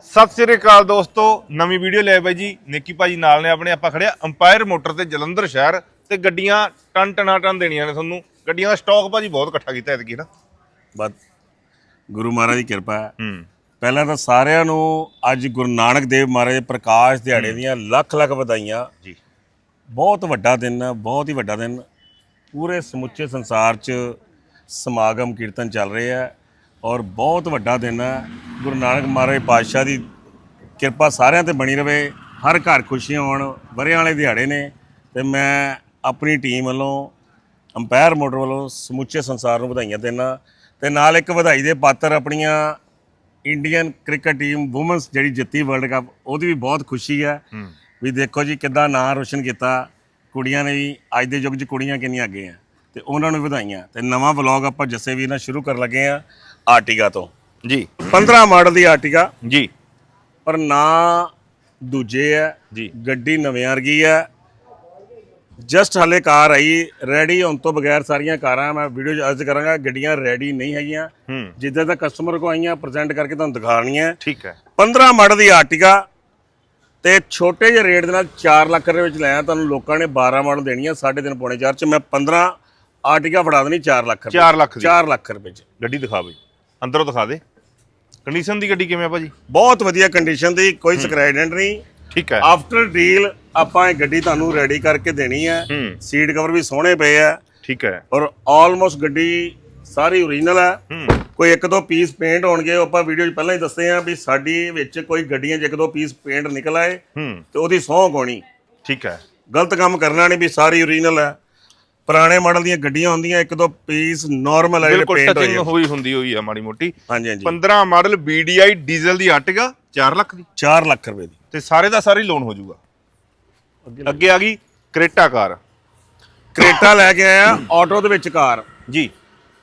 ਸਤਿ ਸ੍ਰੀ ਅਕਾਲ ਦੋਸਤੋ ਨਵੀਂ ਵੀਡੀਓ ਲੈ ਬਾਈ ਜੀ। ਨਿੱਕੀ ਭਾਜੀ ਨਾਲ ਨੇ ਆਪਣੇ ਆਪਾਂ ਖੜਿਆ ਅੰਪਾਇਰ ਮੋਟਰ ਤੇ ਜਲੰਧਰ ਸ਼ਹਿਰ ਤੇ ਗੱਡੀਆਂ ਟਨ ਟਨਾ ਟਨ ਦੇਣੀਆਂ ਨੇ ਤੁਹਾਨੂੰ। ਗੱਡੀਆਂ ਦਾ ਸਟਾਕ ਭਾਜੀ ਬਹੁਤ ਇਕੱਠਾ ਕੀਤਾ ਐਤਕੀ ਨਾ। ਬਸ ਗੁਰੂ ਮਹਾਰਾਜ ਦੀ ਕਿਰਪਾ ਹੈ। ਹੂੰ। ਪਹਿਲਾਂ ਤਾਂ ਸਾਰਿਆਂ ਨੂੰ ਅੱਜ ਗੁਰੂ ਨਾਨਕ ਦੇਵ ਮਹਾਰਾਜ ਦੇ ਪ੍ਰਕਾਸ਼ ਦਿਹਾੜੇ ਦੀਆਂ ਲੱਖ ਲੱਖ ਵਧਾਈਆਂ। ਜੀ। ਬਹੁਤ ਵੱਡਾ ਦਿਨ ਹੈ ਬਹੁਤ ਹੀ ਵੱਡਾ ਦਿਨ। ਪੂਰੇ ਸਮੁੱਚੇ ਸੰਸਾਰ 'ਚ ਸਮਾਗਮ ਕੀਰਤਨ ਚੱਲ ਰਹੇ ਹੈ। ਔਰ ਬਹੁਤ ਵੱਡਾ ਦਿਨ ਹੈ। ਗੁਰੂ ਨਾਨਕ ਮਹਾਰਾਜ ਪਾਤਸ਼ਾਹ ਦੀ ਕਿਰਪਾ ਸਾਰਿਆਂ ਤੇ ਬਣੀ ਰਵੇ। ਹਰ ਘਰ ਖੁਸ਼ੀਆਂ ਹੋਣ ਵਰਿਆਂ ਵਾਲੇ ਦਿਹਾੜੇ ਨੇ। ਤੇ ਮੈਂ ਆਪਣੀ ਟੀਮ ਵੱਲੋਂ ਅੰਪਾਇਰ ਮੋਟਰ ਵੱਲੋਂ ਸਮੁੱਚੇ ਸੰਸਾਰ ਨੂੰ ਵਧਾਈਆਂ ਦਿੰਦਾ। ਤੇ ਨਾਲ ਇੱਕ ਵਧਾਈ ਦੇ ਪਾਤਰ ਆਪਣੀਆਂ ਇੰਡੀਅਨ ਕ੍ਰਿਕਟ ਟੀਮ ਔਮਨਸ ਜਿਹੜੀ ਜਿੱਤੀ ਵਰਲਡ ਕੱਪ ਉਹਦੀ ਵੀ ਬਹੁਤ ਖੁਸ਼ੀ ਹੈ। ਹੂੰ। ਵੀ ਦੇਖੋ ਜੀ ਕਿੱਦਾਂ ਨਾਂ ਰੋਸ਼ਨ ਕੀਤਾ। ਕੁੜੀਆਂ ਨੇ ਵੀ ਅੱਜ ਦੇ ਯੁੱਗ 'ਚ ਕੁੜੀਆਂ ਕਿੰਨੀਆਂ ਅੱਗੇ ਆ। ਤੇ ਉਹਨਾਂ ਨੂੰ ਵਧਾਈਆਂ। ਤੇ ਨਵਾਂ ਵਲੌਗ ਆਪਾਂ ਜੱਸੇ ਵੀਰ ਨਾਲ ਸ਼ੁਰੂ ਕਰਨ ਲੱਗੇ ਆ। ਆਰਟੀਗਾ ਤੋਂ। ਜੀ। 15 ਮਾਡਲ ਦੀ ਆਰਟੀਗਾ। ਜੀ। ਪਰ ਨਾਂ ਦੂਜੇ ਹੈ ਜੀ। ਗੱਡੀ ਨਵੇਂ ਵਰਗੀ ਹੈ ਜਸਟ ਹਲੇ ਕਾਰ ਆਈ ਰੈਡੀ ਹੋਣ ਤੋਂ ਬਗੈਰ ਸਾਰੀਆਂ ਕਾਰਾਂ ਮੈਂ ਵੀਡੀਓ 'ਚ ਅਰਜ਼ ਕਰਾਂਗਾ ਗੱਡੀਆਂ ਰੈਡੀ ਨਹੀਂ ਹੈਗੀਆਂ। ਹੂੰ। ਜਿੱਦਾਂ ਦਾ ਕਸਟਮਰ ਕੋ ਆਈਆਂ ਪ੍ਰੈਜ਼ੈਂਟ ਕਰਕੇ ਤੁਹਾਨੂੰ ਦਿਖਾਣੀਆਂ ਠੀਕ ਹੈ 15 ਮਾਡਲ ਦੀ ਆਰਟਿਕਾ ਤੇ ਛੋਟੇ ਜਿਹੇ ਰੇਟ ਦੇ ਨਾਲ 4 ਲੱਖ ਰੁਪਏ ਵਿੱਚ ਲਿਆ ਤੁਹਾਨੂੰ ਲੋਕਾਂ ਨੇ 12 ਮਾਡਲ ਦੇਣੀ ਆ 3.5 ਪੌਣੇ 4 ਚ। ਮੈਂ 15 ਆਰਟਿਕਾ ਫੜਾ ਦੇਣੀ 4 ਲੱਖ ਰੁਪਏ 4 ਲੱਖ ਦੀ। 4 ਲੱਖ ਰੁਪਏ ਚ। ਗੱਡੀ ਦਿਖਾ ਬਈ। ਅੰਦਰੋਂ ਦਿਖਾ ਦੇ। ਕੰਡੀਸ਼ਨ ਦੀ ਗੱਡੀ ਕਿਵੇਂ ਆ ਭਾਜੀ? ਬਹੁਤ ਵਧੀਆ ਕੰਡੀਸ਼ਨ ਦੀ ਕੋਈ ਸਕ੍ਰੈਚਡੈਂਟ ਨਹੀਂ। ਠੀਕ ਹੈ। ਆਫਟਰ ਡੀਲ ਆਪਾਂ ਇਹ ਗੱਡੀ ਤੁਹਾਨੂੰ ਰੈਡੀ ਕਰਕੇ ਦੇਣੀ ਹੈ। ਹੂੰ। ਸੀਟ ਕਵਰ ਵੀ ਸੋਹਣੇ ਪਏ ਆ। ਠੀਕ ਹੈ। ਔਰ ਆਲਮੋਸਟ ਗੱਡੀ ਸਾਰੀ ਓਰੀਜਨਲ ਹੈ ਹੂੰ। ਕੋਈ ਇੱਕ ਦੋ ਪੀਸ ਪੇਂਟ ਹੋਣਗੇ ਉਹ ਆਪਾਂ ਵੀਡੀਓ 'ਚ ਪਹਿਲਾਂ ਹੀ ਦੱਸਦੇ ਆ ਵੀ ਸਾਡੀ ਵਿੱਚ ਕੋਈ ਗੱਡੀਆਂ 'ਚ ਇੱਕ ਦੋ ਪੀਸ ਪੇਂਟ ਨਿਕਲ ਆਏ ਹੂੰ। ਤੇ ਉਹਦੀ ਸਹੁੰ ਗਾਉਣੀ ਠੀਕ ਹੈ। ਗਲਤ ਕੰਮ ਕਰਨਾ ਨਹੀਂ ਵੀ ਸਾਰੀ ਓਰੀਜਨਲ ਹੈ ਪੁਰਾਣੇ ਮਾਡਲ ਦੀਆਂ ਗੱਡੀਆਂ ਹੁੰਦੀਆਂ ਇੱਕ ਦੋ ਪੀਸ ਨਾਰਮਲ ਹੈ ਜਿਹੜੇ ਬਿਲਕੁਲ ਪੇਂਟ ਹੋਏ। ਟਚਿੰਗ ਹੋਈ ਹੁੰਦੀ ਹੋਈ ਆ ਮਾੜੀ ਮੋਟੀ। ਹਾਂਜੀ ਹਾਂਜੀ। 15 ਮਾਡਲ BDI ਡੀਜ਼ਲ ਦੀ ਆਰਟਿਗਾ 4 ਲੱਖ ਦੀ। 4 ਲੱਖ ਰੁਪਏ ਦੀ। ਤੇ ਸਾਰੇ ਦਾ ਸਾਰੀ ਲੋਨ ਹੋ ਜਾਊਗਾ। ਅੱਗੇ ਆ ਗਈ ਕ੍ਰੇਟਾ ਕਾਰ। ਕ੍ਰੇਟਾ ਲੈ ਕੇ ਆਇਆ ਆਟੋ ਦੇ ਵਿੱਚ ਕਾਰ। ਜੀ।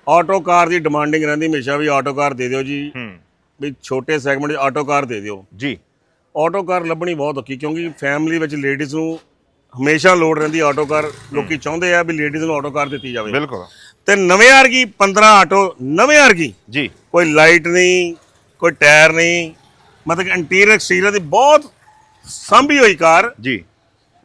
ਆਟੋ ਕਾਰ ਦੀ ਡਿਮਾਂਡਿੰਗ ਰਹਿੰਦੀ ਹਮੇਸ਼ਾ ਵੀ ਆਟੋ ਕਾਰ ਦੇ ਦਿਓ ਜੀ। ਹੂੰ। ਵੀ ਛੋਟੇ ਸੈਗਮੈਂਟ 'ਚ ਆਟੋ ਕਾਰ ਦੇ ਦਿਓ। ਜੀ। ਆਟੋ ਕਾਰ ਲੱਭਣੀ ਬਹੁਤ ਔਖੀ ਕਿਉਂਕਿ ਫੈਮਿਲੀ ਵਿੱਚ ਲੇਡੀਜ਼ ਨੂੰ ਹਮੇਸ਼ਾ ਲੋੜ ਰਹਿੰਦੀ ਆਟੋ ਕਾਰ ਲੋਕੀ ਚਾਹੁੰਦੇ ਆ ਵੀ ਲੇਡੀਜ਼ ਨੂੰ ਆਟੋ ਕਾਰ ਦਿੱਤੀ ਜਾਵੇ। ਬਿਲਕੁਲ। ਤੇ ਨਵੇਂ ਵਰਗੀ 15 ਆਟੋ ਨਵੇਂ ਵਰਗੀ। ਜੀ। ਕੋਈ ਲਾਈਟ ਨਹੀਂ ਕੋਈ ਟਾਇਰ ਨਹੀਂ ਮਤਲਬ ਇੰਟੀਰੀਅਰ ਐਕਸਟੀਰੀਅਰ ਦੀ ਬਹੁਤ ਸੰਭੀ ਹੋਈ ਕਾਰ ਜੀ।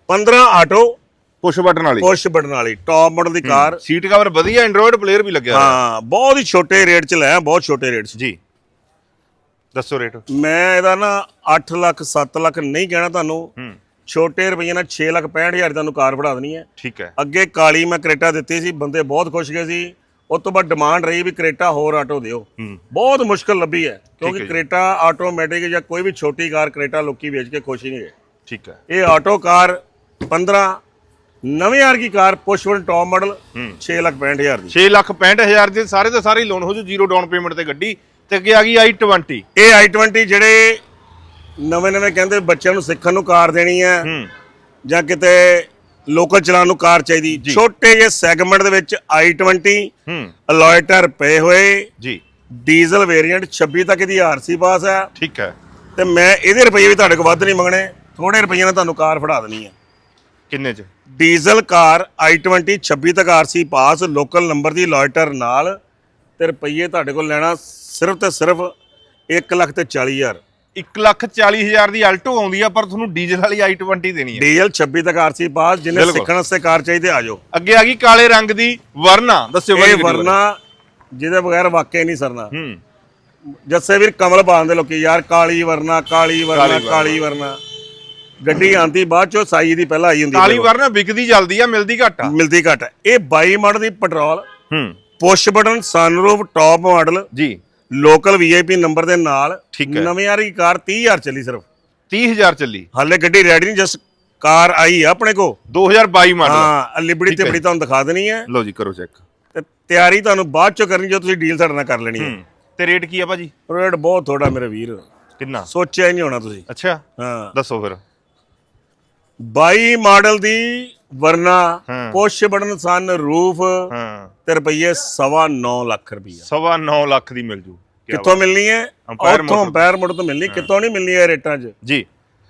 15 ਆਟੋ ਪੁਸ਼ ਬਟਨ ਵਾਲੀ। ਪੁਸ਼ ਬਟਨ ਵਾਲੀ ਟੌਪ ਮਾਡਲ ਦੀ ਕਾਰ ਸੀਟ ਕਵਰ ਵਧੀਆ ਐਂਡਰੋਇਡ ਪਲੇਅਰ ਵੀ ਲੱਗਿਆ। ਹਾਂ ਬਹੁਤ ਹੀ ਛੋਟੇ ਰੇਟ 'ਚ ਲਿਆ ਬਹੁਤ ਛੋਟੇ ਰੇਟ 'ਚ। ਜੀ। ਦੱਸੋ ਰੇਟ ਮੈਂ ਇਹਦਾ ਨਾ 8 ਲੱਖ 7 ਲੱਖ ਨਹੀਂ ਕਹਿਣਾ ਤੁਹਾਨੂੰ। ਹੂੰ। ਛੋਟੇ ਰੁਪਈਏ ਨਾਲ 6 ਲੱਖ 65 ਹਜ਼ਾਰ ਤੁਹਾਨੂੰ ਕਾਰ ਫੜਾ ਦੇਣੀ ਹੈ। ਠੀਕ ਹੈ। ਅੱਗੇ ਕਾਲੀ ਮੈਂ ਕਰੇਟਾ ਦਿੱਤੀ ਸੀ ਬੰਦੇ ਬਹੁਤ ਖੁਸ਼ ਗਏ ਸੀ। ਉਸ ਤੋਂ ਬਾਅਦ ਡਿਮਾਂਡ ਰਹੀ ਵੀ ਕਰੇਟਾ ਹੋਰ ਆਟੋ ਦਿਓ। ਹੂੰ। ਬਹੁਤ ਮੁਸ਼ਕਲ ਲੱਭੀ ਹੈ ਕਿਉਂਕਿ ਹੈ। ਕਰੇਟਾ ਆਟੋਮੈਟਿਕ ਜਾਂ ਕੋਈ ਵੀ ਛੋਟੀ ਕਾਰ ਕਰੇਟਾ ਲੋਕੀ ਵੇਚ ਕੇ ਖੁਸ਼ ਹੀ ਨਹੀਂ ਗਏ ਠੀਕ ਹੈ। ਇਹ ਆਟੋ ਕਾਰ 15 ਨਵੇਂ ਯਾਰ ਕੀ car push button top model 6 lakh 65 ਹਜ਼ਾਰ ਦੀ। 6 ਲੱਖ 65000 ਦੇ ਸਾਰੇ ਦੇ ਸਾਰੇ ਲੋਨ ਹੋ ਜੂ ਜ਼ੀਰੋ ਡਾਊਨ ਪੇਮੈਂਟ ਤੇ ਗੱਡੀ। ਤੇ ਅੱਗੇ ਆ ਗਈ i20 ਇਹ i20 ਜਿਹੜੇ ਨਵੇਂ ਨਵੇਂ ਕਹਿੰਦੇ ਬੱਚਿਆਂ ਨੂੰ ਸਿੱਖਣ ਨੂੰ ਕਾਰ ਦੇਣੀ ਹੈ। ਜਾਂ ਕਿਤੇ ਲੋਕਲ ਚਲਾਉਣ ਨੂੰ ਕਾਰ ਚਾਹੀਦੀ। ਛੋਟੇ ਜਿਹੇ ਸੈਗਮੈਂਟ ਦੇ ਵਿੱਚ i20 ਅਲੋਇਟਰ ਪਏ ਹੋਏ ਜੀ। ਡੀਜ਼ਲ ਵੇਰੀਐਂਟ 26 ਤੱਕ ਦੀ ਆਰਸੀ ਪਾਸ ਹੈ। ਠੀਕ ਹੈ। ਤੇ ਮੈਂ ਇਹਦੇ ਰੁਪਏ ਵੀ ਤੁਹਾਡੇ ਕੋਲ ਵੱਧ ਨਹੀਂ ਮੰਗਣੇ ਥੋੜੇ ਰੁਪਈਆਂ ਨਾਲ ਤੁਹਾਨੂੰ ਕਾਰ ਫੜਾ ਦੇਣੀ ਹੈ। ਕਿੰਨੇ ਚ? ਡੀਜ਼ਲ ਕਾਰ i20 26 ਤੱਕ ਆਰਸੀ ਪਾਸ ਲੋਕਲ ਨੰਬਰ ਦੀ ਲੋਇਟਰ ਨਾਲ। ਤੇ ਰੁਪਈਏ ਤੁਹਾਡੇ ਕੋਲ ਲੈਣਾ ਸਿਰਫ ਤੇ ਸਿਰਫ 1 ਲੱਖ ਤੇ ਹਜ਼ਾਰ। 140000 ਦੀ ਆਲਟੋ ਆਉਂਦੀ ਆ ਪਰ ਤੁਹਾਨੂੰ ਡੀਜ਼ਲ ਵਾਲੀ i20 ਦੇਣੀ ਹੈ ਡੀਜ਼ਲ 26 ਤੱਕ ਆਰਸੀ ਪਾਸ ਜਿਹਨੇ ਸਿੱਖਣ ਵਾਸਤੇ ਕਾਰ ਚਾਹੀਦੀ ਆ ਅੱਗੇ ਆ ਗਈ ਕਾਲੇ ਰੰਗ ਦੀ ਵਰਨਾ ਦੱਸਿਓ ਬਾਈ ਵਰਨਾ ਜਿਹਦੇ ਬਗੈਰ ਵਾਕਿਆ ਨਹੀਂ ਸਰਨਾ। ਹੂੰ। ਜੱਸੇ ਵੀਰ ਕਮਲ ਬਾਣ ਲੋਕੀ ਯਾਰ ਕਾਲੀ ਵਰਨਾ ਕਾਲੀ ਵਰਨਾ ਕਾਲੀ ਵਰਨਾ। ਗੱਡੀ ਆਂਦੀ ਬਾਅਦ ਚੋਂ ਸਾਈ ਦੀ ਪਹਿਲਾਂ ਆਈ ਹੁੰਦੀ ਕਾਲੀ ਵਰਨਾ ਵਿਕਦੀ ਜਲਦੀ ਆ ਮਿਲਦੀ ਘੱਟ ਆ। ਮਿਲਦੀ ਘੱਟ ਇਹ 22 ਮਾਡਲ ਦੀ ਪੈਟਰੋਲ ਹੂੰ। Push button sunroof top model ਜੀ। ਲੋਕਲ ਵੀਆਈਪੀ ਨੰਬਰ ਦੇ ਨਾਲ ਠੀਕ ਹੈ। ਨਵੇਂ ਵਾਲੀ ਕਾਰ 30000 ਚੱਲੀ ਸਿਰਫ। 30000 ਚੱਲੀ। ਹਾਲੇ ਗੱਡੀ ਰੈਡੀ ਨਹੀਂ ਜਸ ਕਾਰ ਆਈ ਆ ਆਪਣੇ ਕੋ 2022 ਮਾਡਲ। ਹਾਂ ਲਿਬੜੀ ਤੇ ਬੜੀ ਤੁਹਾਨੂੰ ਦਿਖਾ ਦੇਣੀ ਹੈ। ਲਓ ਜੀ ਕਰੋ ਚੈੱਕ ਤੇ ਤਿਆਰੀ ਤੁਹਾਨੂੰ ਬਾਅਦ ਚੋਂ ਕਰਨੀ ਜੋ ਤੁਸੀਂ ਡੀਲ ਸਾਡੇ ਨਾਲ ਕਰ ਲੈਣੀ ਹੈ। ਤੇ ਰੇਟ ਕੀ ਆ ਭਾਜੀ? ਰੇਟ ਬਹੁਤ ਥੋੜਾ ਮੇਰੇ ਵੀਰ। ਕਿੰਨਾ? ਸੋਚਿਆ ਹੀ ਨਹੀਂ ਹੋਣਾ ਤੁਸੀਂ। ਅੱਛਾ। ਹਾਂ। ਦੱਸੋ ਫਿਰ। 22 ਮਾਡਲ ਦੀ ਵਰਨਾ ਹਾਂ। ਪੁਸ਼ ਬਟਨ ਸਨ ਰੂਫ ਹਾਂ। ਤੇ ਰੁਪਈਏ ਸਵਾ 9 ਲੱਖ ਰੁਪਈਆ। ਸਵਾ 9 ਲੱਖ ਦੀ ਮਿਲ ਜੂ। ਕਿੱਥੋਂ ਮਿਲਣੀ ਹੈ? ਉੱਥੋਂ। ਅੰਪਾਇਰ ਮੋਟਰ ਤੋਂ ਮਿਲਣੀ ਕਿੱਥੋਂ ਨਹੀਂ ਮਿਲਣੀ ਇਹ ਰੇਟਾਂ 'ਚ? ਜੀ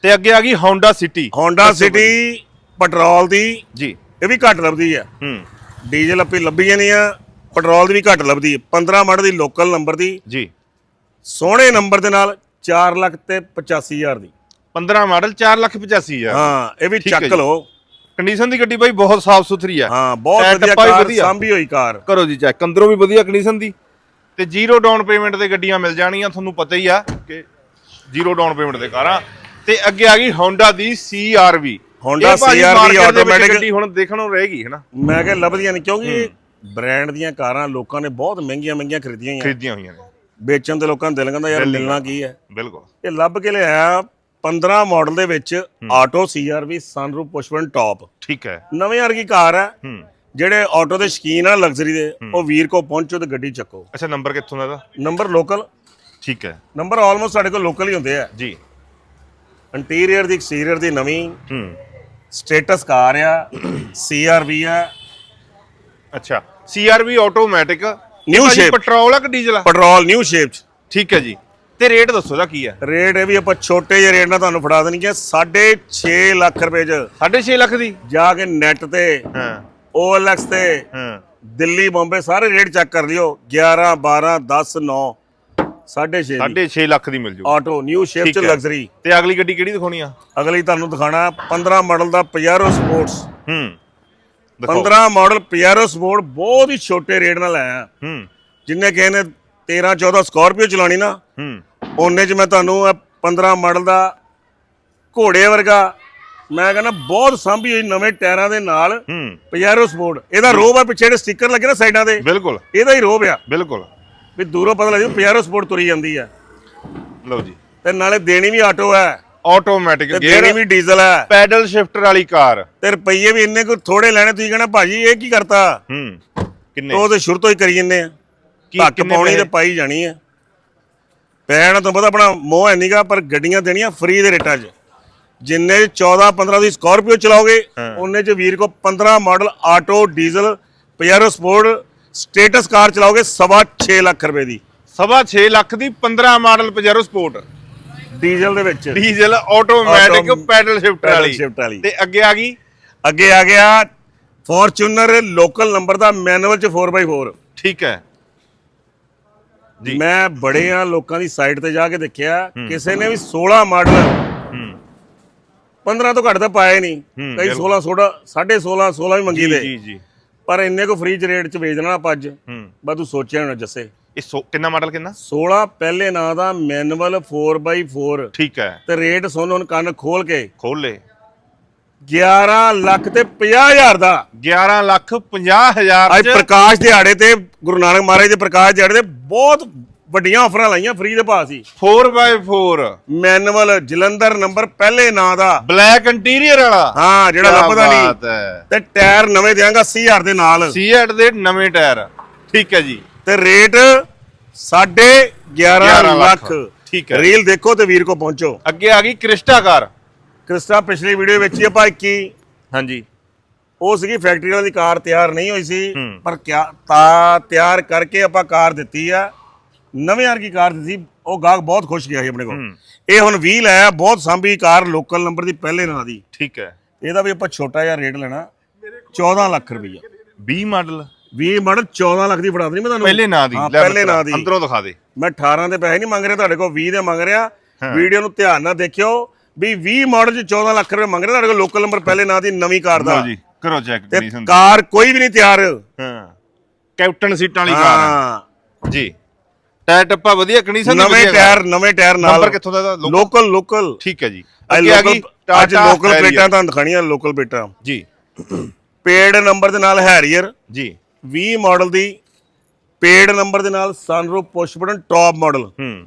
ਤੇ ਅੱਗੇ ਆ ਗਈ Honda City Honda City petrol ਦੀ ਜੀ। ਇਹ ਵੀ ਘੱਟ ਲੱਭਦੀ ਆ ਹੂੰ। ਡੀਜ਼ਲ ਆਪੇ ਲੱਭੀ ਜਾਣੀ ਆ ਪੈਟਰੋਲ ਦੀ ਵੀ ਘੱਟ ਲੱਭਦੀ ਹੈ। 15 ਮਾਡਲ ਦੀ ਲੋਕਲ ਨੰਬਰ ਦੀ। ਜੀ। ਸੋਹਣੇ ਨੰਬਰ ਦੇ ਨਾਲ 4 ਲੱਖ ਤੇ 85000 ਦੀ। 15 ਮਾਡਲ 485000 ਹਾਂ ਇਹ ਵੀ ਹੈ ਚੱਕ। ਲਓ। ਕੰਡੀਸ਼ਨ ਦੀ ਗੱਡੀ ਬਾਈ ਬਹੁਤ ਸਾਫ਼ ਸੁਥਰੀ ਆ ਹਾਂ ਬਹੁਤ ਵਧੀਆ ਕਾਰ। ਸਾਂਭੀ ਹੋਈ ਕਾਰ। ਕਰੋ ਜੀ ਚੈੱਕ ਅੰਦਰੋਂ ਵੀ ਵਧੀਆ ਕੰਡੀਸ਼ਨ ਦੀ। ਤੇ ਜ਼ੀਰੋ ਡਾਊਨ ਪੇਮੈਂਟ ਤੇ ਗੱਡੀਆਂ ਮਿਲ ਜਾਣੀਆਂ ਤੁਹਾਨੂੰ ਪਤਾ ਹੀ ਆ ਕਿ ਜ਼ੀਰੋ ਡਾਊਨ ਪੇਮੈਂਟ ਤੇ ਕਾਰਾਂ। ਤੇ ਅੱਗੇ ਆ ਗਈ Honda ਦੀ CRV Honda CRV automatic- ਗੱਡੀ ਹੁਣ ਦੇਖਣ ਨੂੰ ਰਹੇਗੀ ਹੈ ਨਾ? ਮੈਂ ਕਿਹਾ ਲੱਭਦੀਆਂ ਨਹੀਂ ਕਿਉਂਕਿ ਬ੍ਰਾਂਡ ਦੀਆਂ ਕਾਰਾਂ ਲੋਕਾਂ ਨੇ ਬਹੁਤ ਮਹਿੰਗੀਆਂ ਮਹਿੰਗੀਆਂ ਖਰੀਦੀਆਂ ਹੋਈਆਂ। ਖਰੀਦੀਆਂ ਹੋਈਆਂ ਨੇ। ਵੇਚਣ ਦੇ ਲੋਕਾਂ ਨੂੰ ਦਿਲ ਕਹਿੰਦਾ ਯਾਰ ਮਿਲਣਾ ਕੀ ਹੈ? ਬਿਲਕੁਲ। ਇਹ ਲੱਭ ਕੇ ਲਿਆਇਆ 15 ਮਾਡਲ ਦੇ ਵਿੱਚ auto CRV sunroof push button top ਠੀਕ ਹੈ। ਨਵੇਂ ਵਰਗੀ ਕਾਰ ਹੈ। ਹੂੰ। ਜਿਹੜੇ ਆਟੋ ਦੇ ਸ਼ਕੀਨ ਆ ਲਗਜ਼ਰੀ ਦੇ ਉਹ ਵੀਰ ਕੋ ਪਹੁੰਚੋ ਤੇ ਗੱਡੀ ਚੱਕੋ। ਅੱਛਾ ਨੰਬਰ ਕਿੱਥੋਂ ਦਾ ਇਹਦਾ? Number local. ਠੀਕ ਹੈ। ਨੰਬਰ ਆਲਮੋਸਟ ਸਾਡੇ ਕੋਲ ਲੋਕਲ ਹੀ ਹੁੰਦੇ ਆ। ਜੀ। ਇੰਟੀਰੀਅਰ ਦੀ ਐਕਸਟੀਰੀਅਰ ਦੀ ਨਵੀਂ। ਹੂੰ। ਸਟੇਟਸ ਕਾਰ ਆ CRV ਆ। ਅੱਛਾ। CRV automatic New shape। Petrol ਆ ਕਿ ਡੀਜ਼ਲ ਆ? ਪੈਟਰੋਲ ਨਿਊ ਸ਼ੇਪ ਚ। ਠੀਕ ਹੈ ਜੀ। ਤੇ ਰੇਟ ਦੱਸੋ ਦਾ ਕੀ ਹੈ? ਰੇਟ ਇਹ ਵੀ ਆਪਾਂ ਛੋਟੇ ਜਿਹੇ ਰੇਟ ਨਾਲ ਤੁਹਾਨੂੰ ਫੜਾ ਦੇਣਗੇ। 6.5 ਲੱਖ ਰੁਪਏ ਚ 6.5 ਲੱਖ ਦੀ? ਜਾ ਕੇ ਨੈਟ ਤੇ ਹਾਂ। OLX ਤੇ ਹਾਂ। ਦਿੱਲੀ ਬੰਬੇ ਸਾਰੇ ਰੇਟ ਚੈੱਕ ਕਰ ਲਿਓ। 11 12 10 9 6.5 6.5 ਲੱਖ ਦੀ ਮਿਲ ਜੂ। ਆਟੋ ਨਿਊ ਸ਼ੇਪ ਚ। ਲਗਜ਼ਰੀ ਤੇ ਅਗਲੀ ਗੱਡੀ ਕਿਹੜੀ ਦਿਖਾਉਣੀ ਆ? ਅਗਲੀ ਤੁਹਾਨੂੰ ਦਿਖਾਣਾ 15 ਮਾਡਲ ਦਾ ਪਿਆਰੋ ਸਪੋਰਟਸ ਹੂੰ। ਦਿਖਾਓ। 15 ਮਾਡਲ ਪਿਆਰੋ ਸਪੋਰਟ ਬਹੁਤ ਹੀ ਛੋਟੇ ਰੇਟ ਨਾਲ ਆਇਆ। ਹੂੰ। ਜਿੰਨੇ ਕਿਸੇ ਨੇ 13 14 ਸਕਾਰਪੀਓ ਚਲਾਣੀ ਨਾ। ਹੂੰ। ਉਹਨੇ ਚ ਮੈਂ ਤੁਹਾਨੂੰ ਇਹ 15 ਮਾਡਲ ਦਾ ਘੋੜੇ ਵਰਗਾ ਮੈਂ ਕਹਿੰਦਾ ਬਹੁਤ ਸਾਂਭੀ ਹੋਈ ਨਵੇਂ ਟਾਇਰਾਂ ਦੇ ਨਾਲ ਹੂੰ। ਪਿਆਰੋ ਸਪੋਰਟ ਇਹਦਾ ਰੋਬ ਆ ਪਿੱਛੇ ਜਿਹੜੇ ਸਟicker ਲੱਗੇ ਨਾ ਸਾਈਡਾਂ ਤੇ। ਬਿਲਕੁਲ। ਇਹਦਾ ਹੀ ਰੋਬ ਆ। ਬਿਲਕੁਲ। ਵੀ ਦੂਰੋਂ ਪਤਾ ਲੱਗਦਾ ਪਿਆਰੋ ਸਪੋਰਟ ਤੁਰੀ ਜਾਂਦੀ ਆ। ਲਓ ਜੀ। ਤੇ ਨਾਲੇ ਦੇਣੀ ਵੀ ਆਟੋ ਹੈ ਆਟੋਮੈਟਿਕ ਤੇ ਦੇਣੀ ਵੀ ਡੀਜ਼ਲ ਹੈ ਪੈਡਲ ਸ਼ਿਫਟਰ ਵਾਲੀ ਕਾਰ। ਤੇ ਰੁਪਈਏ ਵੀ ਇੰਨੇ ਕੋ ਥੋੜੇ ਲੈਣੇ ਤੁਸੀਂ ਕਹਣਾ ਭਾਜੀ ਇਹ ਕੀ ਕਰਤਾ? ਹੂੰ। ਕਿੰਨੇ? ਉਹ ਤੇ ਸ਼ੁਰੂ ਤੋਂ ਹੀ ਕਰੀ ਜੰਨੇ ਆ। ਕੀ- ਧੱਕ ਕਿੰਨੇ ਪਾਉਣੀ ਤੇ ਪੈਸੇ? ਪਾਈ ਜਾਣੀ ਆ। ਪੈਣਾ ਤੋਂ ਪਤਾ ਆਪਣਾ ਮੋਹ ਹੈ ਨਹੀਂਗਾ ਪਰ ਗੱਡੀਆਂ ਦੇਣੀਆਂ ਫ੍ਰੀ ਦੇ ਰੇਟਾਂ 'ਚ। ਜਿੰਨੇ 14 15 ਦੀ ਸਕਾਰਪੀਓ ਚਲਾਓਗੇ। ਉਹਨੇ 'ਚ ਵੀਰ ਕੋ 15 model auto diesel Pajero sport status car ਚਲਾਓਗੇ ਸਵਾ 6 ਲੱਖ ਰੁਪਏ ਦੀ। ਸਵਾ 6 ਲੱਖ ਦੀ 15 ਮਾਡਲ ਪਜੈਰੋ ਸਪੋਰਟ ਡੀਜ਼ਲ ਦੇ ਵਿੱਚ। Diesel automatic paddle shifter pedal ਵਾਲੀ। ਤੇ ਅੱਗੇ ਆ ਗਈ? ਅੱਗੇ ਆ ਗਿਆ ਫੋਰਚੂਨਰ ਲੋਕਲ ਨੰਬਰ ਦਾ ਮੈਨੂਅਲ 'ਚ 4x4 ਠੀਕ ਹੈ। ਜੀ। ਮੈਂ ਬੜੇ ਆ ਲੋਕਾਂ ਦੀ ਸਾਈਟ ਤੇ ਜਾ ਕੇ ਦੇਖਿਆ ਕਿਸੇ ਨੇ ਵੀ 16 ਮਾਡਲ 15 ਤੋਂ ਘੱਟ ਤਾਂ ਪਾਇਆ ਹੀ ਨਹੀਂ। ਕਈ ਬਿਲਕੁਲ। 16 16 16.5 16 ਵੀ ਮੰਗੀ ਦੇ। ਜੀ ਜੀ। ਪਰ ਇੰਨੇ ਕੋ ਫ੍ਰੀ ਰੇਟ ਚ ਵੇਚ ਦੇਣਾ ਆਪਾਂ ਅੱਜ। ਬਸ ਤੂੰ ਸੋਚਿਆ ਹੋਣਾ ਜੱਸੇ। ਇਹ ਕਿੰਨਾ ਮਾਡਲ ਕਿੰਨਾ? 16 ਪਹਿਲੇ ਨਾਂ ਦਾ ਮੈਨੂਅਲ 4x4 ਠੀਕ ਹੈ। ਤੇ ਰੇਟ ਸੁਣ ਹੁਣ ਕੰਨ ਖੋਲ ਕੇ। ਖੋਲ ਲੈ। 11 ਲੱਖ ਤੇ 50000 ਦਾ। 11 ਲੱਖ 50 ਹਜ਼ਾਰ ਅੱਜ ਚ ਪ੍ਰਕਾਸ਼ ਦਿਹਾੜੇ ਤੇ ਗੁਰੂ ਨਾਨਕ ਮਹਾਰਾਜ ਦੇ ਪ੍ਰਕਾਸ਼ ਦਿਹਾੜੇ ਤੇ ਬਹੁਤ ਵੱਡੀਆਂ ਆਫਰਾਂ ਲਾਈਆਂ ਫ੍ਰੀ ਦੇ ਭਾਅ ਸੀ। 4x4 ਮੈਨੂਅਲ ਜਲੰਧਰ ਨੰਬਰ ਪਹਿਲੇ ਨਾਂ ਦਾ। ਬਲੈਕ ਇੰਟੀਰੀਅਰ ਵਾਲਾ। ਹਾਂ ਜਿਹੜਾ ਕਿਆ ਲੱਭਦਾ ਨਹੀਂ। ਹੈ। ਤੇ ਟਾਇਰ ਨਵੇਂ ਦਿਆਂਗਾ 80000 ਦੇ ਨਾਲ। ਸੀਐਟ ਦੇ ਨਵੇਂ ਟਾਇਰ ਠੀਕ ਹੈ ਜੀ। ਤੇ ਰੇਟ ਸਾਢੇ 11 11 ਲੱਖ। ਠੀਕ ਹੈ। ਰੀਲ ਦੇਖੋ ਤੇ ਵੀਰ ਕੋ ਪਹੁੰਚੋ। ਅੱਗੇ ਆ ਗਈ ਕ੍ਰਿਸਟਾ ਕਾਰ। ਕ੍ਰਿਸਟਾ ਪਿਛਲੀ ਵੀਡੀਓ ਵਿੱਚ ਹੀ ਆਪਾਂ 21 ਹਾਂਜੀ। ਉਹ ਸੀਗੀ ਫੈਕਟਰੀ ਵਾਲੀ ਕਾਰ ਤਿਆਰ ਨਹੀਂ ਹੋਈ ਸੀ। ਪਰ ਕਿਆ ਤਾਂ ਤਿਆਰ ਕਰਕੇ ਆਪਾਂ ਕਾਰ ਦਿੱਤੀ ਆ। ਨਵੇਂ ਵਰਗੀ ਕਾਰ ਦਿੱਤੀ ਉਹ ਗਾਹਕ ਬਹੁਤ ਖੁਸ਼ ਗਿਆ ਸੀ ਆਪਣੇ ਕੋਲ। ਇਹ ਹੁਣ 20 ਲਾਇਆ ਬਹੁਤ ਸਾਂਭੀ ਕਾਰ ਲੋਕਲ ਨੰਬਰ ਦੀ ਪਹਿਲੇ ਨਾਂ ਦੀ। ਠੀਕ ਹੈ। ਇਹਦਾ ਵੀ ਆਪਾਂ ਛੋਟਾ ਜਿਹਾ ਰੇਟ ਲੈਣਾ 14 ਲੱਖ ਰੁਪਈਆ। 20 ਮਾਡਲ? 20 ਮਾਡਲ 14 ਲੱਖ ਦੀ ਫੜਾ ਦੇਣੀ ਮੈਂ ਤੁਹਾਨੂੰ। ਪਹਿਲੇ ਨਾਂ ਦੀ ਪਹਿਲੇ ਨਾਂ ਦੀ। ਅੰਦਰੋਂ ਦਿਖਾ ਦੇ। ਮੈਂ 18 ਦੇ ਪੈਸੇ ਨਹੀਂ ਮੰਗ ਰਿਹਾ ਤੁਹਾਡੇ ਕੋਲ 20 ਦੇ ਮੰਗ ਰਿਹਾ। ਵੀਡੀਓ ਨੂੰ ਧਿਆਨ ਨਾਲ ਦੇਖਿਓ ਵੀ 20 ਮਾਡਲ ਚ 14 ਲੱਖ ਰੁਪਏ ਮੰਗ ਰਿਹਾ ਤੁਹਾਡੇ ਕੋਲ ਲੋਕਲ ਨੰਬਰ ਪਹਿਲੇ ਨਾਂ ਦੀ ਨਵੀਂ ਕਾਰ ਦਾ। ਲਓ ਜੀ ਕਰੋ ਚੈੱਕ ਕੰਡੀਸ਼ਨ ਕਾਰ ਕੋਈ ਵੀ ਨਹੀਂ ਤਿਆਰ। ਹਾਂ। ਕੈਪਟਨ ਸੀਟਾਂ ਵਾਲੀ ਕਾਰ ਹੈ ਜੀ। ਟਾਇਰ ਟੱਪਾ ਵਧੀਆ ਕੰਡੀਸ਼ਨ ਨਵੇਂ ਟਾਇਰ ਨਵੇਂ ਟਾਇਰ ਨਾਲ। ਨੰਬਰ ਕਿੱਥੋਂ ਦਾ? ਲੋਕਲ? ਲੋਕਲ ਠੀਕ ਹੈ ਜੀ। ਅੱਗੇ ਆ ਗਈ ਲੋਕਲ ਅੱਜ ਲੋਕਲ। ਪਲੇਟਾਂ ਤੁਹਾਨੂੰ ਦਿਖਾਣੀਆਂ ਲੋਕਲ ਪਲੇਟਾਂ। ਜੀ। ਪੇਡ ਨੰਬਰ ਦੇ ਨਾਲ ਹੈਰੀਅਰ ਜੀ। 20 ਮਾਡਲ ਦੀ ਪੇਡ ਨੰਬਰ ਦੇ ਨਾਲ sunroof push button top model ਹੂੰ।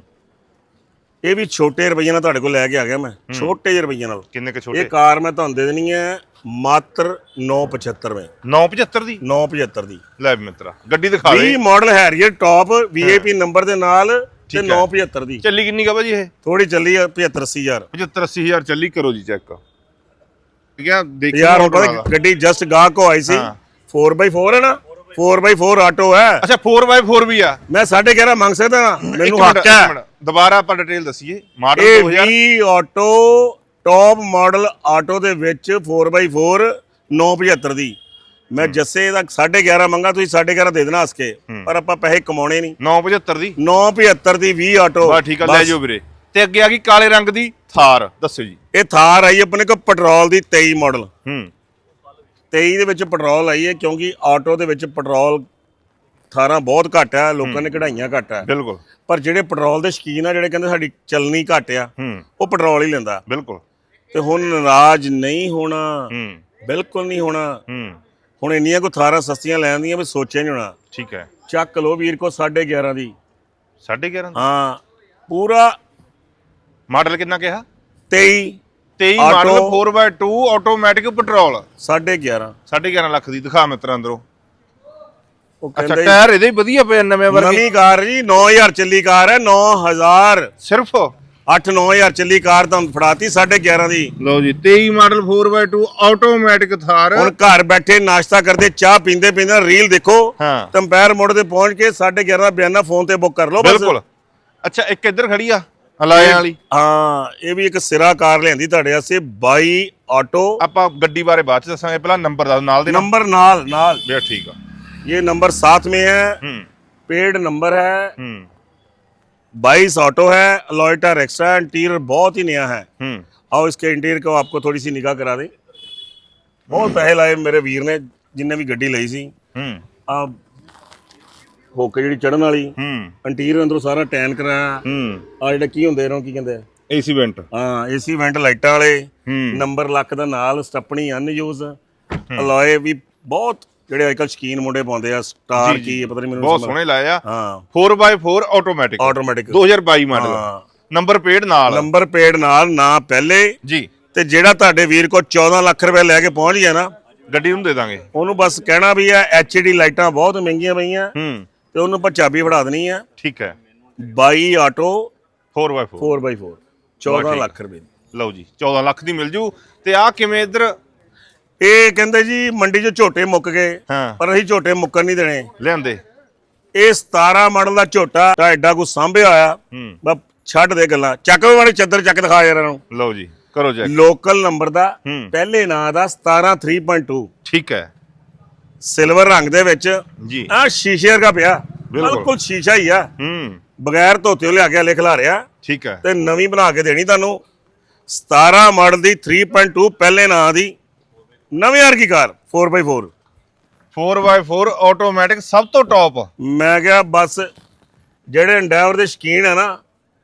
ਇਹ ਵੀ ਛੋਟੇ ਰੁਪਈਏ ਨਾਲ ਤੁਹਾਡੇ ਕੋਲ ਲੈ ਕੇ ਆ ਗਿਆ ਮੈਂ। ਛੋਟੇ ਜਿਹੇ ਰੁਪਈਏ ਨਾਲ। ਕਿੰਨੇ ਕ ਇਹ ਛੋਟੇ ਕਾਰ ਮੈਂ ਤੁਹਾਨੂੰ ਦੇ ਦੇਣੀ ਹੈ ਮਾਤਰ 975 ਵਿੱਚ 975 ਦੀ? 975 ਦੀ। ਲੈ ਵੀ ਮਿੱਤਰਾ ਗੱਡੀ ਦਿਖਾ ਦੇ। 20 model Harrier top VIP number ਦੇ ਨਾਲ ਤੇ ਠੀਕ ਹੈ। 975 ਦੀ। ਚੱਲੀ ਕਿੰਨੀ ਕਾ ਭਾਜੀ ਇਹ? ਥੋੜੀ ਚੱਲੀ ਆ 75 80000 75 80000 ਚੱਲੀ ਕਰੋ ਜੀ ਚੈੱਕ ਠੀਕ ਦੇਖੀ ਯਾਰ ਹੁਣ ਪਤਾ। ਗੱਡੀ ਜਸਟ ਗਾਹਕ ਕੋ ਆਈ ਸੀ। ਹਾਂ। 4x4 ਹੈ ਨਾ? 4x4 ਆਟੋ ਹੈ। ਅੱਛਾ 4x4 ਵੀ ਆ। ਮੈਂ 11.5 ਮੰਗ ਸਕਦਾ ਨਾ ਮੈਨੂੰ ਹੱਕ ਹੈ। ਦੁਬਾਰਾ ਆਪਾਂ ਡਿਟੇਲ ਦਸੀਏ। ਮਾਡਲ ਇਹ 2000 ਵੀ ਆਟੋ ਟੌਪ ਮਾਡਲ ਆਟੋ ਦੇ ਵਿੱਚ 4x4 975 ਦੀ। ਮੈਂ ਜੱਸੇ ਦਾ 11.5 ਮੰਗਾ ਤੁਸੀਂ 11.5 ਦੇ ਦੇਣਾ ਹੱਸ ਕੇ ਪਰ ਆਪਾਂ ਪੈਸੇ ਕਮਾਉਣੇ ਨਹੀਂ। 975 ਦੀ। 975 ਦੀ 20 ਆਟੋ ਬਸ ਠੀਕ ਆ ਲੈ ਜਾਓ ਵੀਰੇ। ਤੇ ਅੱਗੇ ਆ ਗਈ ਕਾਲੇ ਰੰਗ ਦੀ ਥਾਰ ਦੱਸਿਓ ਜੀ। ਇਹ ਥਾਰ ਆਈ ਆਪਣੇ ਕੋਲ ਪੈਟਰੋਲ ਦੀ 23 ਮਾਡਲ ਹੂੰ। 23 ਦੇ ਵਿੱਚ ਪੈਟਰੋਲ ਆਈ ਹੈ ਕਿਉਂਕਿ ਆਟੋ ਦੇ ਵਿੱਚ ਪੈਟਰੋਲ ਥਾਰਾਂ ਬਹੁਤ ਘੱਟ ਆ ਲੋਕਾਂ ਨੇ ਕਢਾਈਆਂ ਘੱਟ ਆ। ਬਿਲਕੁਲ। ਪਰ ਜਿਹੜੇ ਪੈਟਰੋਲ ਦੇ ਸ਼ੌਕੀਨ ਆ ਜਿਹੜੇ ਕਹਿੰਦੇ ਸਾਡੀ ਚੱਲਣੀ ਘੱਟ ਆ ਉਹ ਪੈਟਰੋਲ ਹੀ ਲੈਂਦਾ। ਬਿਲਕੁਲ। ਤੇ ਹੁਣ ਨਾਰਾਜ਼ ਨਹੀਂ ਹੋਣਾ ਬਿਲਕੁਲ ਨਹੀਂ ਹੋਣਾ। ਹੁਣ ਇੰਨੀਆਂ ਕੋ ਥਾਰਾਂ ਸਸਤੀਆਂ ਲੈਣ ਦੀਆਂ ਵੀ ਸੋਚਿਆ ਨਹੀਂ ਹੋਣਾ। ਠੀਕ ਹੈ। ਚੱਕ ਲੋ ਵੀਰ ਕੋ 11.5 ਦੀ। 11.5 ਹਾਂ ਪੂਰਾ ਮਾਡਲ ਕਿੰਨਾ ਕਿਹਾ? 23 23 Auto- model 4x2 automatic petrol. 11.5 11.5 lakh ਦੀ ਦਿਖਾ ਮਿੱਤਰ ਅੰਦਰੋਂ। ਉਹ ਅੱਛਾ ਟਾਇਰ ਇਹਦੇ ਹੀ ਵਧੀਆ ਪਏ ਨਵੇਂ ਵਰਗੇ। ਨਵੀਂ ਕਾਰ ਜੀ 9000 ਚੱਲੀ ਕਾਰ ਹੈ 9000 ਸਿਰਫ? 8-9000 ਚੱਲੀ ਕਾਰ ਤੁਹਾਨੂੰ ਫੜਾਤੀ 11.5 ਦੀ। ਲਓ ਜੀ 23 ਮਾਡਲ 4x2 ਆਟੋਮੈਟਿਕ ਥਾਰ। ਹੁਣ ਘਰ ਬੈਠੇ ਨਾਸ਼ਤਾ ਕਰਦੇ ਚਾਹ ਪੀਂਦੇ ਪੀਂਦੇ ਰੀਲ ਦੇਖੋ ਹਾਂ। ਤੰਪੈਰ ਮੋੜ ਤੇ ਪਹੁੰਚ ਕੇ 11.5 ਦਾ ਬਿਆਨਾ ਫੋਨ ਤੇ ਬੁੱਕ ਕਰ ਲਓ ਬਿਲਕੁਲ। ਅੱਛਾ ਇੱਕ ਇੱਧਰ ਖੜੀ ਆ ਹਲਾਇਆਂ ਵਾਲੀ। ਹਾਂ ਇਹ ਵੀ ਇੱਕ ਸਿਰਾ ਕਾਰ ਲਿਆਂਦੀ ਤੁਹਾਡੇ ਵਾਸਤੇ 22 ਆਟੋ। ਆਪਾਂ ਗੱਡੀ ਬਾਰੇ ਬਾਅਦ ਚ ਦੱਸਾਂਗੇ ਪਹਿਲਾਂ ਨੰਬਰ ਦੱਸ ਨਾਲ ਦੇ ਨੰਬਰ ਨਾਲ ਨਾਲ। ਬੇ ਠੀਕ ਆ। ये नंबर साथ में है ਹੂੰ पेड नंबर है ਹੂੰ 22 ऑटो है अलॉयटर एक्स्ट्रा इंटीरियर बहुत ही नया है ਹੂੰ आओ इसके इंटीरियर को आपको थोड़ी सी निगाह करा दें बहुत पैसे लाए मेरे वीर ने जिनने भी गड्डी ਲਈ ਸੀ ਹੂੰ ਆ ਹੋਕੇ ਜਿਹੜੀ ਚੜਨ ਵਾਲੀ ਹੂੰ ਇੰਟੀਰੀਅਰ ਅੰਦਰੋਂ ਸਾਰਾ ਟੈਨ ਕਰਾਇਆ ਹੂੰ ਆ ਜਿਹੜੇ ਕੀ ਹੁੰਦੇ ਇਹਨਾਂ ਨੂੰ ਕੀ ਕਹਿੰਦੇ ਆ ਏਸੀ ਵੈਂਟ ਹਾਂ ਏਸੀ ਵੈਂਟ ਲਾਈਟਾਂ ਵਾਲੇ ਹੂੰ ਨੰਬਰ ਲੱਖ ਦਾ ਨਾਲ ਸਟੱਪਣੀ ਅਨਯੂਜ਼ ਅਲੋਏ ਵੀ ਬਹੁਤ ਜਿਹੜੇ ਅੱਜਕੱਲ ਸ਼ਕੀਨ ਮੁੰਡੇ ਪਾਉਂਦੇ ਆ ਸਟਾਰ ਜੀ, ਕੀ ਪਤਾ ਨਹੀਂ ਮੈਨੂੰ ਬਹੁਤ ਸਮਝ- ਸੋਹਣੇ ਲਾਏ ਆ। ਹਾਂ। 4x4 ਆਟੋਮੈਟਿਕ ਆਟੋਮੈਟਿਕ 2022 ਮਾਡਲ ਹਾਂ। ਨੰਬਰ ਪਲੇਟ ਨਾਲ। ਨੰਬਰ ਪੇਡ ਨਾਲ ਨਾ ਪਹਿਲੇ। ਜੀ। ਤੇ ਜਿਹੜਾ ਤੁਹਾਡੇ ਵੀਰ ਕੋ 14 ਲੱਖ ਰੁਪਏ ਲੈ ਕੇ ਪਹੁੰਚ ਗਿਆ ਨਾ ਗੱਡੀ ਨੂੰ ਦੇ ਦਾਂਗੇ। ਉਹਨੂੰ ਬਸ ਕਹਿਣਾ ਵੀ ਆ ਐਚਡੀ ਲਾਈਟਾਂ ਬਹੁਤ ਮਹਿੰਗੀਆਂ ਪਈਆਂ। ਹੂੰ। ਤੇ ਉਹਨੂੰ ਆਪਾਂ ਚਾਬੀ ਫੜਾ ਦੇਣੀ ਆ। ਠੀਕ ਹੈ। 22 ਆਟੋ 4x4 4x4 14 ਠੀਕ। ਲੱਖ ਰੁਪਏ ਦੀ। ਲਓ ਜੀ 14 ਲੱਖ ਦੀ ਮਿਲ ਜੂ। ਤੇ ਆ ਕਿਵੇਂ ਇੱਧਰ ਇਹ ਕਹਿੰਦੇ ਜੀ ਮੰਡੀ 'ਚ ਝੋਟੇ ਮੁੱਕ ਗਏ ਹਾਂ। ਪਰ ਅਸੀਂ ਝੋਟੇ ਮੁੱਕਣ ਨਹੀਂ ਦੇਣੇ। ਲਿਆਂਦੇ। ਇਹ 17 ਮਾਡਲ ਦਾ ਝੋਟਾ ਤਾਂ ਐਡਾ ਕੋ ਸਾਂਭਿਆ ਹੋਇਆ। ਹੂੰ। ਬਸ ਛੱਡ ਦੇ ਗੱਲਾਂ। ਚੱਕ ਵੀ ਵਾਲੀ ਚੱਦਰ ਚੱਕ ਦਿਖਾ ਯਾਰ ਇਹਨਾਂ। ਨੂੰ ਲਓ ਜੀ ਕਰੋ ਚੈੱਕ ਲੋਕਲ ਨੰਬਰ ਦਾ ਹੂੰ। ਪਹਿਲੇ ਨਾਂ ਦਾ 17 3.2 ਠੀਕ ਹੈ। ਸਿਲਵਰ ਰੰਗ ਦੇ ਵਿੱਚ ਜੀ। ਆ ਸ਼ੀਸ਼ੇ ਵਰਗਾ ਪਿਆ। ਬਿਲਕੁਲ। ਬਿਲਕੁਲ ਸ਼ੀਸ਼ਾ ਹੀ ਆ। ਹੂੰ। ਬਗੈਰ ਧੋਤੇ ਲਿਆ ਕੇ ਲਿਖ ਲਾ ਰਿਆ ਠੀਕ ਹੈ। ਤੇ ਨਵੀਂ ਬਣਾ ਕੇ ਦੇਣੀ ਤੁਹਾਨੂੰ। 17 ਮਾਡਲ ਦੀ 3.2 ਪਹਿਲੇ ਨਾਂ ਦੀ ਨਵੀਂ ਵਰਗੀ ਕਾਰ 4x4 4x4 ਆਟੋਮੈਟਿਕ ਸਭ ਤੋਂ ਟੌਪ ਮੈਂ ਕਿਹਾ ਬਸ ਜਿਹੜੇ ਐਂਡੈਵਰ ਦੇ ਸ਼ਕੀਨ ਆ ਨਾ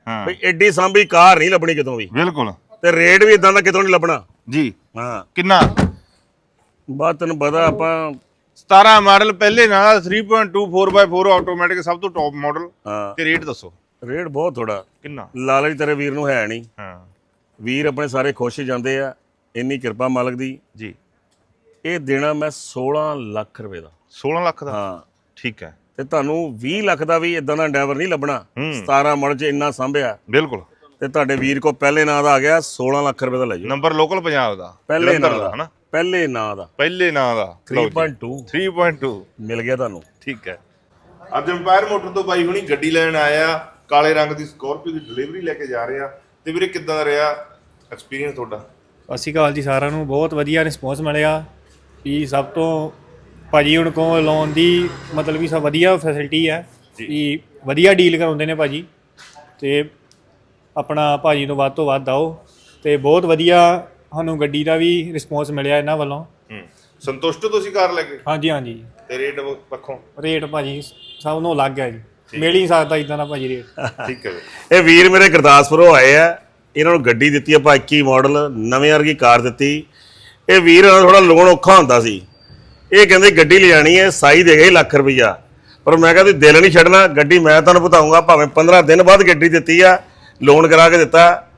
ਹਾਂ। ਵੀ ਐਡੀ ਸਾਂਭੀ ਕਾਰ ਨਹੀਂ ਲੱਭਣੀ ਕਿਤੋਂ ਵੀ। ਬਿਲਕੁਲ। ਤੇ ਰੇਟ ਵੀ ਇਦਾਂ ਦਾ ਕਿਤੋਂ ਨਹੀਂ ਲੱਭਣਾ। ਜੀ। ਹਾਂ। ਕਿੰਨਾ? ਬਾਤ ਤੈਨੂੰ ਪਤਾ ਆਪਾਂ 17 ਮਾਡਲ ਪਹਿਲੇ ਨਾਲ 3.2 4x4 ਆਟੋਮੈਟਿਕ ਸਭ ਤੋਂ ਟੌਪ ਮਾਡਲ ਹਾਂ। ਤੇ ਰੇਟ ਦੱਸੋ। ਰੇਟ ਬਹੁਤ ਥੋੜਾ ਕਿੰਨਾ? ਲਾਲਚ ਤੇਰੇ ਵੀਰ ਨੂੰ ਹੈ ਨਹੀਂ। ਹਾਂ। ਵੀਰ ਆਪਣੇ ਸਾਰੇ ਖੁਸ਼ ਜਾਂਦੇ ਆ। ਇੰਨੀ ਕਿਰਪਾ ਮਾਲਕ ਦੀ। ਜੀ। ਇਹ ਦੇਣਾ ਮੈਂ 16 ਲੱਖ ਰੁਪਏ ਦਾ। 16 ਲੱਖ ਦਾ? ਹਾਂ। ਠੀਕ ਹੈ। ਤੇ ਤੁਹਾਨੂੰ 20 ਲੱਖ ਦਾ ਵੀ ਇਦਾਂ ਦਾ ਡਰਾਈਵਰ ਨਹੀਂ ਲੱਭਣਾ। ਹੂੰ। 17 ਮਾਡਲ 'ਚ ਇੰਨਾ ਸਾਂਭਿਆ। ਬਿਲਕੁਲ। ਤੇ ਤੁਹਾਡੇ ਵੀਰ ਕੋ ਪਹਿਲੇ ਨਾਂ ਦਾ ਆ ਗਿਆ 16 ਲੱਖ ਰੁਪਏ ਦਾ ਲੈ ਜਾਓ। ਨੰਬਰ ਲੋਕਲ ਪੰਜਾਬ ਦਾ। ਪਹਿਲੇ ਨਾਂ ਦਾ ਹਨਾ? ਪਹਿਲੇ ਨਾਂ ਦਾ। ਪਹਿਲੇ ਨਾਂ ਦਾ। ਲਓ ਜੀ। 3.2 3.2 ਮਿਲ ਗਿਆ ਤੁਹਾਨੂੰ। ਠੀਕ ਹੈ। ਅੱਜ ਅੰਪਾਇਰ ਮੋਟਰ ਤੋਂ ਬਾਈ ਹੁਣੀ ਗੱਡੀ ਲੈਣ ਆਇਆ। ਕਾਲੇ ਰੰਗ ਦੀ ਸਕੋਰਪੀਓ ਦੀ ਡਿਲੀਵਰੀ ਲੈ ਕੇ ਜਾ ਰਹੇ। ਆ ਤੇ ਵੀਰੇ ਕਿੱਦਾਂ ਦਾ ਰਿਹਾ ਐਕਸਪੀਰੀਅੰਸ ਤੁਹਾਡਾ? ਸਤਿ ਸ਼੍ਰੀ ਅਕਾਲ ਜੀ ਸਾਰਿਆਂ ਨੂੰ। ਬਹੁਤ ਵਧੀਆ ਰਿਸਪੌਂਸ ਮਿਲਿਆ। ਵੀ ਸਭ ਤੋਂ ਭਾਜੀ ਹੁਣ ਕੋਲ ਲੋਨ ਦੀ ਮਤਲਬ ਵੀ ਸਭ ਵਧੀਆ ਫੈਸਿਲਿਟੀ ਹੈ ਵੀ ਵਧੀਆ ਡੀਲ ਕਰਾਉਂਦੇ ਨੇ ਭਾਜੀ। ਤੇ ਆਪਣਾ ਭਾਜੀ ਤੋਂ ਵੱਧ ਤੋਂ ਵੱਧ ਆਓ ਤੇ ਬਹੁਤ ਵਧੀਆ ਸਾਨੂੰ ਗੱਡੀ ਦਾ ਵੀ ਰਿਸਪੌਂਸ ਮਿਲਿਆ ਇਹਨਾਂ ਵੱਲੋਂ। ਹੂੰ। ਸੰਤੁਸ਼ਟ ਹੋ ਤੁਸੀਂ ਕਾਰ ਲੈ ਕੇ? ਹਾਂਜੀ ਹਾਂਜੀ। ਤੇ ਰੇਟ ਪੱਖੋਂ ਰੇਟ ਭਾਜੀ ਸਭ ਨੂੰ ਲੱਗ ਗਿਆ ਜੀ। ਮਿਲ ਹੀ ਨਹੀਂ ਸਕਦਾ ਇਦਾਂ ਦਾ ਭਾਜੀ ਰੇਟ। ਠੀਕ ਹੈ। ਇਹ ਵੀਰ ਮੇਰੇ ਗੁਰਦਾਸਪੁਰੋਂ ਆਏ ਆ। ਇਹਨਾਂ ਨੂੰ ਗੱਡੀ ਦਿੱਤੀ ਆਪਾਂ 21 ਮਾਡਲ ਨਵੇਂ ਵਰਗੀ ਕਾਰ ਦਿੱਤੀ। ਇਹ ਵੀਰ ਨਾਲ ਥੋੜਾ ਲੋਨ ਔਖਾ ਹੁੰਦਾ ਸੀ। ਇਹ ਕਹਿੰਦੇ ਗੱਡੀ ਲਿਜਾਣੀ ਹੈ, ਸਾਈ ਦੇ ਗਏ ਲੱਖ ਰੁਪਈਆ। ਪਰ ਮੈਂ ਕਿਹਾ ਦਿਲ ਨਹੀਂ ਛੱਡਣਾ, ਗੱਡੀ ਮੈਂ ਤੁਹਾਨੂੰ ਬਤਾਉਂਗਾ, ਭਾਵੇਂ 15 ਦਿਨ ਬਾਅਦ ਗੱਡੀ ਦਿੱਤੀ ਆ ਲੋਨ ਕਰਾ ਕੇ ਦਿੱਤਾ।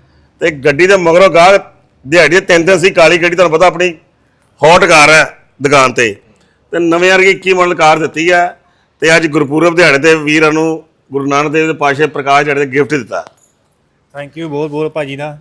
ਤੇ ਗੱਡੀ ਦੇ ਮਗਰੋਂ ਗਾਹ ਦਿਹਾੜੀ ਦੇ ਤਿੰਨ ਦਿਨ ਸੀ, ਕਾਲੀ ਗੱਡੀ ਤੁਹਾਨੂੰ ਪਤਾ ਆਪਣੀ ਹੌਟ ਕਾਰ ਹੈ ਦੁਕਾਨ ਤੇ। ਤੇ ਨਵੇਂ ਵਰਗੀ 21 ਮਾਡਲ ਕਾਰ ਦਿੱਤੀ ਆ, ਤੇ ਅੱਜ ਗੁਰਪੁਰਬ ਦਿਹਾੜੇ ਤੇ ਵੀਰਾਂ ਨੂੰ ਗੁਰੂ ਨਾਨਕ ਦੇਵ ਦੇ ਪਾਸ਼ੇ ਪ੍ਰਕਾਸ਼ ਦਿਹਾੜੇ ਤੇ ਗਿਫਟ ਦਿੱਤਾ। ਥੈਂਕ ਯੂ ਬਹੁਤ ਬਹੁਤ ਭਾਜੀ ਦਾ।